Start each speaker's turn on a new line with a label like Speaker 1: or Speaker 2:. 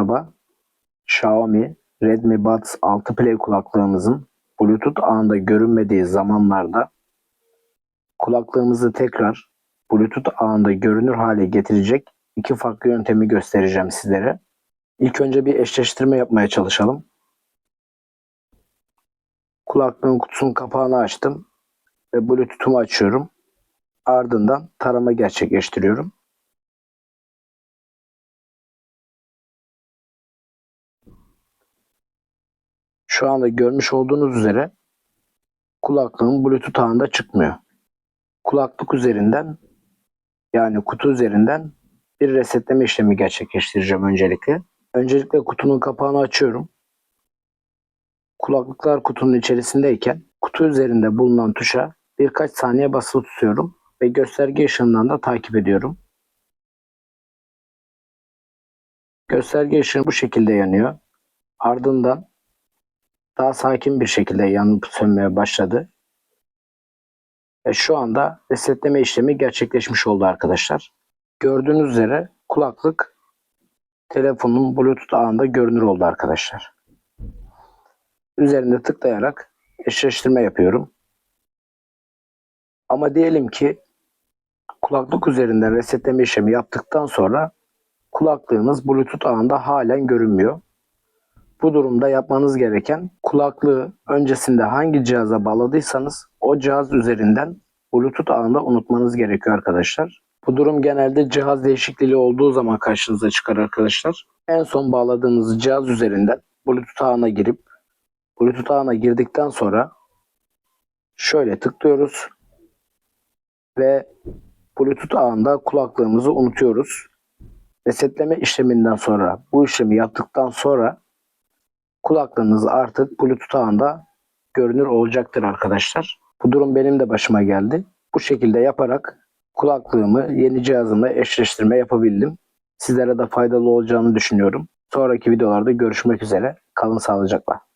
Speaker 1: merhaba. Xiaomi Redmi Buds 6 Play kulaklığımızın Bluetooth ağında görünmediği zamanlarda kulaklığımızı tekrar Bluetooth ağında görünür hale getirecek iki farklı yöntemi göstereceğim sizlere. İlk önce bir eşleştirme yapmaya çalışalım. Kulaklığın kutusunun kapağını açtım ve Bluetooth'umu açıyorum. Ardından tarama gerçekleştiriyorum. Şu anda görmüş olduğunuz üzere kulaklığın Bluetooth ağında çıkmıyor. Kulaklık üzerinden yani kutu üzerinden bir resetleme işlemi gerçekleştireceğim öncelikle. Öncelikle kutunun kapağını açıyorum. Kulaklıklar kutunun içerisindeyken kutu üzerinde bulunan tuşa birkaç saniye basılı tutuyorum ve gösterge ışığından da takip ediyorum. Gösterge ışığı bu şekilde yanıyor. Ardından daha sakin bir şekilde yanıp sönmeye başladı. Ve şu anda resetleme işlemi gerçekleşmiş oldu arkadaşlar. Gördüğünüz üzere kulaklık telefonun Bluetooth ağında görünür oldu arkadaşlar. Üzerinde tıklayarak eşleştirme yapıyorum. Ama diyelim ki kulaklık üzerinden resetleme işlemi yaptıktan sonra kulaklığınız Bluetooth ağında halen görünmüyor. Bu durumda yapmanız gereken kulaklığı öncesinde hangi cihaza bağladıysanız o cihaz üzerinden Bluetooth ağında unutmanız gerekiyor arkadaşlar. Bu durum genelde cihaz değişikliği olduğu zaman karşınıza çıkar arkadaşlar. En son bağladığınız cihaz üzerinden Bluetooth ağına girip Bluetooth ağına girdikten sonra şöyle tıklıyoruz ve Bluetooth ağında kulaklığımızı unutuyoruz. Resetleme işleminden sonra bu işlemi yaptıktan sonra kulaklığınız artık Bluetooth ağında görünür olacaktır arkadaşlar. Bu durum benim de başıma geldi. Bu şekilde yaparak kulaklığımı yeni cihazımla eşleştirme yapabildim. Sizlere de faydalı olacağını düşünüyorum. Sonraki videolarda görüşmek üzere. Kalın sağlıcakla.